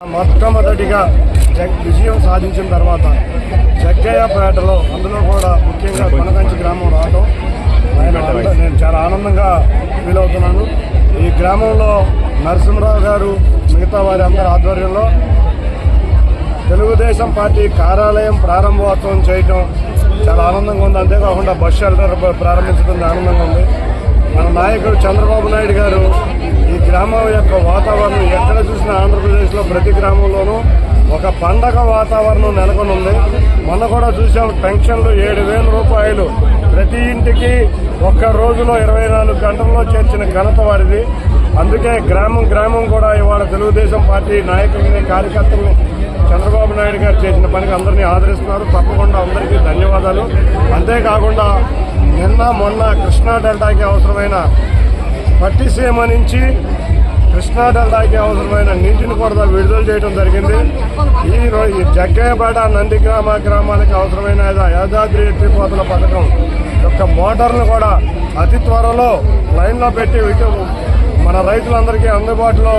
మొట్టమొదటిగా జగ్ విజయం సాధించిన తర్వాత జగ్గయ్యపేటలో అందులో కూడా ముఖ్యంగా కొనకంచి గ్రామం రావడం ఆయన నేను చాలా ఆనందంగా ఫీల్ అవుతున్నాను. ఈ గ్రామంలో నరసింహరావు గారు మిగతా వారి అందరి ఆధ్వర్యంలో తెలుగుదేశం పార్టీ కార్యాలయం ప్రారంభోత్సవం చేయటం చాలా ఆనందంగా ఉంది. అంతేకాకుండా బస్ షెల్టర్ ప్రారంభించడం ఆనందంగా ఉంది. మన నాయకుడు చంద్రబాబు నాయుడు గారు గ్రామం యొక్క వాతావరణం ఎక్కడ చూసినా ఆంధ్రప్రదేశ్లో ప్రతి గ్రామంలోనూ ఒక పండగ వాతావరణం నెలకొని ఉంది మొన్న కూడా చూసాం పెన్షన్లు ఏడు వేల రూపాయలు. ప్రతి ఇంటికి ఒక్క రోజులో ఇరవై నాలుగు గంటల్లో చేర్చిన ఘనత వారిది. అందుకే గ్రామం గ్రామం కూడా ఇవాళ తెలుగుదేశం పార్టీ నాయకుల్ని కార్యకర్తల్ని చంద్రబాబు నాయుడు గారు చేసిన పనికి అందరినీ ఆదరిస్తున్నారు. తప్పకుండా అందరికీ ధన్యవాదాలు. అంతేకాకుండా నిన్న మొన్న కృష్ణా డెల్టాకి అవసరమైన పట్టిసీమ నుంచి కృష్ణా డెల్టాకి అవసరమైన నీటిని కూడా విడుదల చేయడం జరిగింది. ఈ రోజు ఈ జగ్గయ్యపేట నందిగ్రామ గ్రామాలకు అవసరమైన యాదాద్రి ఎత్తిపోతల పథకం యొక్క మోటార్ను కూడా అతి త్వరలో లైన్లో పెట్టి మన రైతులందరికీ అందుబాటులో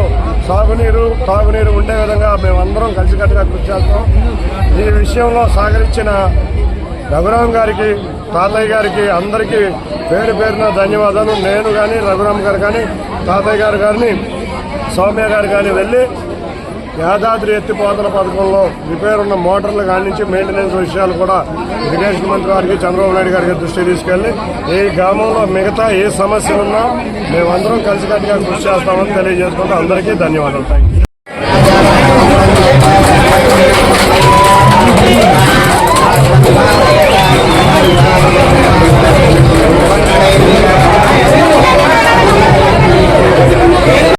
సాగునీరు తాగునీరు ఉండే విధంగా మేమందరం కలిసికట్టుగా కృషి చేస్తాం. ఈ విషయంలో సహకరించిన రఘురామ్ గారికి తాతయ్య గారికి అందరికీ పేరు పేరున ధన్యవాదాలు. నేను కానీ రఘురామ్ గారు కానీ తాతయ్య గారు గారిని సౌమ్య గారు కానీ వెళ్ళి యాదాద్రి ఎత్తిపోతల పథకంలో రిపేర్ ఉన్న మోటార్లు కానించి మెయింటెనెన్స్ విషయాలు కూడా ఇరిగేషన్ మంత్రి గారికి చంద్రబాబు నాయుడు గారికి దృష్టి తీసుకెళ్ళి ఈ గ్రామంలో మిగతా ఏ సమస్య ఉన్నా మేమందరం కలిసికట్టుగా కృషి చేస్తామని తెలియజేసుకుంటూ అందరికీ ధన్యవాదాలు. థ్యాంక్